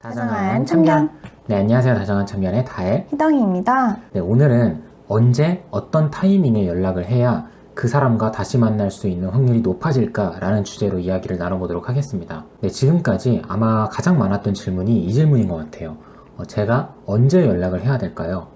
다정한 참견. 네, 안녕하세요. 다정한 참견의 다엘. 희덩이입니다. 네, 오늘은 언제 어떤 타이밍에 연락을 해야 그 사람과 다시 만날 수 있는 확률이 높아질까라는 주제로 이야기를 나눠보도록 하겠습니다. 네, 지금까지 아마 가장 많았던 질문이 이 질문인 것 같아요. 어, 제가 언제 연락을 해야 될까요?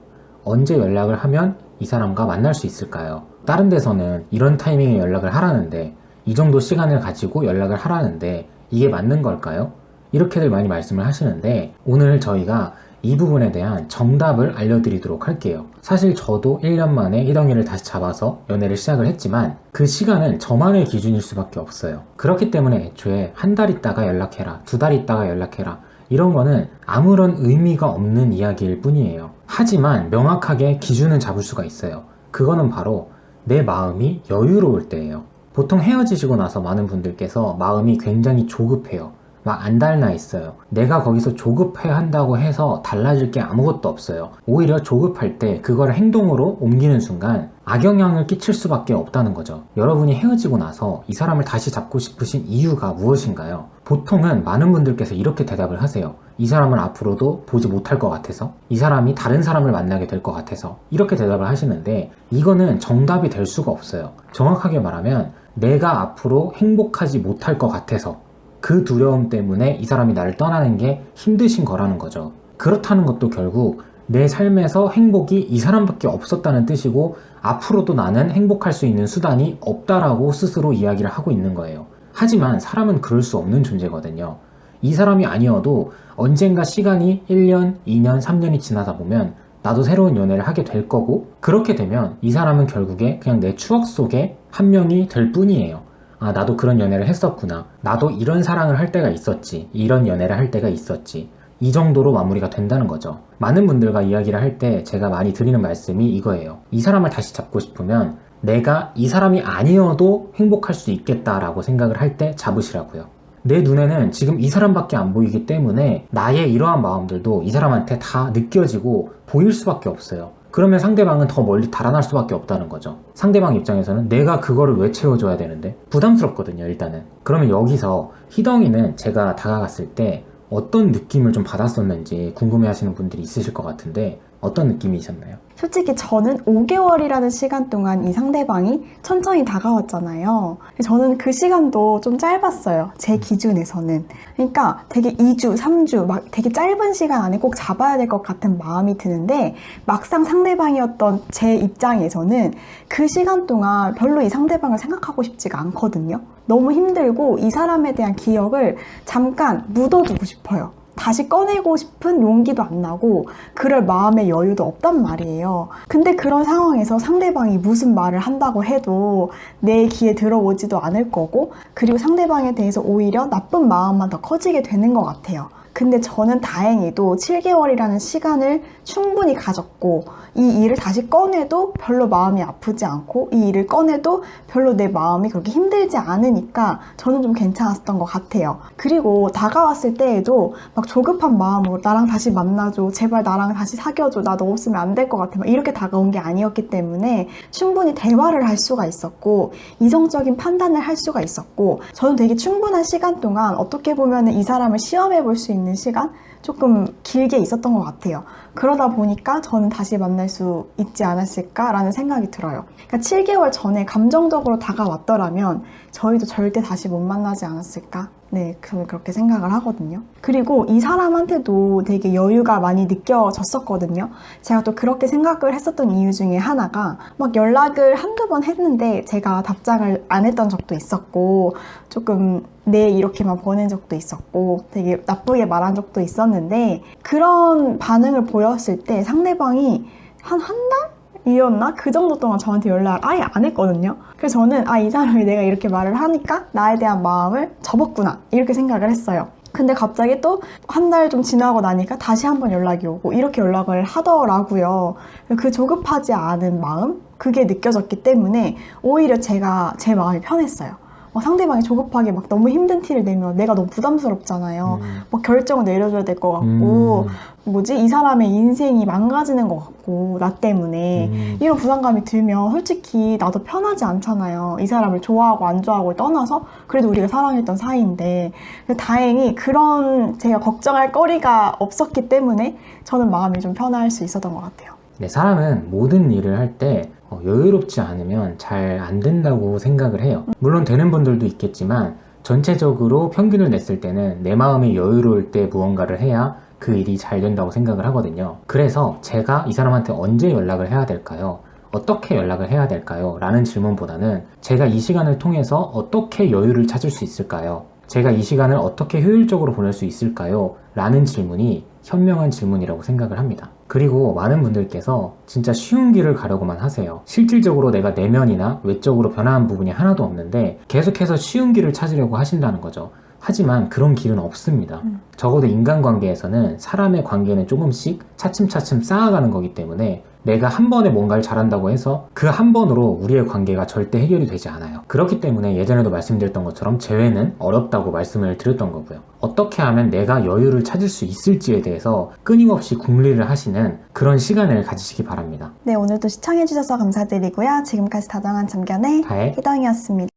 언제 연락을 하면 이 사람과 만날 수 있을까요? 다른 데서는 이런 타이밍에 연락을 하라는데 이 정도 시간을 가지고 연락을 하라는데 이게 맞는 걸까요? 이렇게들 많이 말씀을 하시는데 오늘 저희가 이 부분에 대한 정답을 알려드리도록 할게요. 사실 저도 1년 만에 희덩이를 다시 잡아서 연애를 시작을 했지만 그 시간은 저만의 기준일 수밖에 없어요. 그렇기 때문에 애초에 한 달 있다가 연락해라, 두 달 있다가 연락해라. 이런 거는 아무런 의미가 없는 이야기일 뿐이에요. 하지만 명확하게 기준은 잡을 수가 있어요. 그거는 바로 내 마음이 여유로울 때예요. 보통 헤어지시고 나서 많은 분들께서 마음이 굉장히 조급해요. 막안 달나 있어요. 내가 거기서 조급해 한다고 해서 달라질 게 아무것도 없어요. 오히려 조급할 때 그걸 행동으로 옮기는 순간 악영향을 끼칠 수밖에 없다는 거죠. 여러분이 헤어지고 나서 이 사람을 다시 잡고 싶으신 이유가 무엇인가요? 보통은 많은 분들께서 이렇게 대답을 하세요. 이 사람을 앞으로도 보지 못할 것 같아서, 이 사람이 다른 사람을 만나게 될 것 같아서, 이렇게 대답을 하시는데, 이거는 정답이 될 수가 없어요. 정확하게 말하면, 내가 앞으로 행복하지 못할 것 같아서, 그 두려움 때문에 이 사람이 나를 떠나는 게 힘드신 거라는 거죠. 그렇다는 것도 결국 내 삶에서 행복이 이 사람밖에 없었다는 뜻이고 앞으로도 나는 행복할 수 있는 수단이 없다라고 스스로 이야기를 하고 있는 거예요. 하지만 사람은 그럴 수 없는 존재거든요. 이 사람이 아니어도 언젠가 시간이 1년, 2년, 3년이 지나다 보면 나도 새로운 연애를 하게 될 거고 그렇게 되면 이 사람은 결국에 그냥 내 추억 속에 한 명이 될 뿐이에요. 아, 나도 그런 연애를 했었구나. 나도 이런 사랑을 할 때가 있었지. 이런 연애를 할 때가 있었지. 이 정도로 마무리가 된다는 거죠. 많은 분들과 이야기를 할 때 제가 많이 드리는 말씀이 이거예요. 이 사람을 다시 잡고 싶으면 내가 이 사람이 아니어도 행복할 수 있겠다라고 생각을 할 때 잡으시라고요. 내 눈에는 지금 이 사람밖에 안 보이기 때문에 나의 이러한 마음들도 이 사람한테 다 느껴지고 보일 수밖에 없어요. 그러면 상대방은 더 멀리 달아날 수밖에 없다는 거죠. 상대방 입장에서는 내가 그거를 왜 채워줘야 되는데 부담스럽거든요, 일단은. 그러면 여기서 희덩이는 제가 다가갔을 때 어떤 느낌을 좀 받았었는지 궁금해 하시는 분들이 있으실 것 같은데 어떤 느낌이셨나요? 솔직히 저는 5개월이라는 시간 동안 이 상대방이 천천히 다가왔잖아요. 저는 그 시간도 좀 짧았어요. 제 기준에서는. 그러니까 되게 2주, 3주, 막 되게 짧은 시간 안에 꼭 잡아야 될 것 같은 마음이 드는데 막상 상대방이었던 제 입장에서는 그 시간 동안 별로 이 상대방을 생각하고 싶지가 않거든요. 너무 힘들고 이 사람에 대한 기억을 잠깐 묻어두고 싶어요. 다시 꺼내고 싶은 용기도 안 나고 그럴 마음의 여유도 없단 말이에요. 근데 그런 상황에서 상대방이 무슨 말을 한다고 해도 내 귀에 들어오지도 않을 거고 그리고 상대방에 대해서 오히려 나쁜 마음만 더 커지게 되는 것 같아요. 근데 저는 다행히도 7개월이라는 시간을 충분히 가졌고 이 일을 다시 꺼내도 별로 마음이 아프지 않고 이 일을 꺼내도 별로 내 마음이 그렇게 힘들지 않으니까 저는 좀 괜찮았던 것 같아요. 그리고 다가왔을 때에도 막 조급한 마음으로 나랑 다시 만나줘. 제발 나랑 다시 사귀어줘. 나 너 없으면 안 될 것 같아. 막 이렇게 다가온 게 아니었기 때문에 충분히 대화를 할 수가 있었고 이성적인 판단을 할 수가 있었고 저는 되게 충분한 시간 동안 어떻게 보면 이 사람을 시험해 볼 수 있는 시간 조금 길게 있었던 것 같아요. 그러다 보니까 저는 다시 만날 수 있지 않았을까라는 생각이 들어요. 그러니까 7개월 전에 감정적으로 다가왔더라면 저희도 절대 다시 못 만나지 않았을까? 네, 그- 그렇게 생각을 하거든요. 그리고 이 사람한테도 되게 여유가 많이 느껴졌었거든요. 제가 또 그렇게 생각을 했었던 이유 중에 하나가 막 연락을 한두 번 했는데 제가 답장을 안 했던 적도 있었고 조금 네 이렇게만 보낸 적도 있었고 되게 나쁘게 말한 적도 있었는데 그런 반응을 보였을 때 상대방이 한 한 달? 이었나? 그 정도 동안 저한테 연락을 아예 안 했거든요. 그래서 저는 아, 이 사람이 내가 이렇게 말을 하니까 나에 대한 마음을 접었구나. 이렇게 생각을 했어요. 근데 갑자기 또 한 달 좀 지나고 나니까 다시 한번 연락이 오고 이렇게 연락을 하더라고요. 그 조급하지 않은 마음? 그게 느껴졌기 때문에 오히려 제가 제 마음이 편했어요. 막 상대방이 조급하게 막 너무 힘든 티를 내면 내가 너무 부담스럽잖아요. 음. 막 결정을 내려줘야 될 것 같고 뭐지 이 사람의 인생이 망가지는 것 같고 나 때문에 음. 이런 부담감이 들면 솔직히 나도 편하지 않잖아요. 이 사람을 좋아하고 안 좋아하고를 떠나서 그래도 우리가 사랑했던 사이인데 다행히 그런 제가 걱정할 거리가 없었기 때문에 저는 마음이 좀 편할 수 있었던 것 같아요. 네, 사람은 모든 일을 할때 어, 여유롭지 않으면 잘 안 된다고 생각을 해요. 물론 되는 분들도 있겠지만 전체적으로 평균을 냈을 때는 내 마음이 여유로울 때 무언가를 해야 그 일이 잘 된다고 생각을 하거든요. 그래서 제가 이 사람한테 언제 연락을 해야 될까요? 어떻게 연락을 해야 될까요? 라는 질문보다는 제가 이 시간을 통해서 어떻게 여유를 찾을 수 있을까요? 제가 이 시간을 어떻게 효율적으로 보낼 수 있을까요? 라는 질문이 현명한 질문이라고 생각을 합니다. 그리고 많은 분들께서 진짜 쉬운 길을 가려고만 하세요. 실질적으로 내가 내면이나 외적으로 변화한 부분이 하나도 없는데 계속해서 쉬운 길을 찾으려고 하신다는 거죠. 하지만 그런 길은 없습니다. 음. 적어도 인간관계에서는 사람의 관계는 조금씩 차츰차츰 쌓아가는 거기 때문에 내가 한 번에 뭔가를 잘한다고 해서 그 한 번으로 우리의 관계가 절대 해결이 되지 않아요. 그렇기 때문에 예전에도 말씀드렸던 것처럼 재회는 어렵다고 말씀을 드렸던 거고요. 어떻게 하면 내가 여유를 찾을 수 있을지에 대해서 끊임없이 궁리를 하시는 그런 시간을 가지시기 바랍니다. 네 오늘도 시청해주셔서 감사드리고요. 지금까지 다정한 참견의 다혜 희덩이었습니다.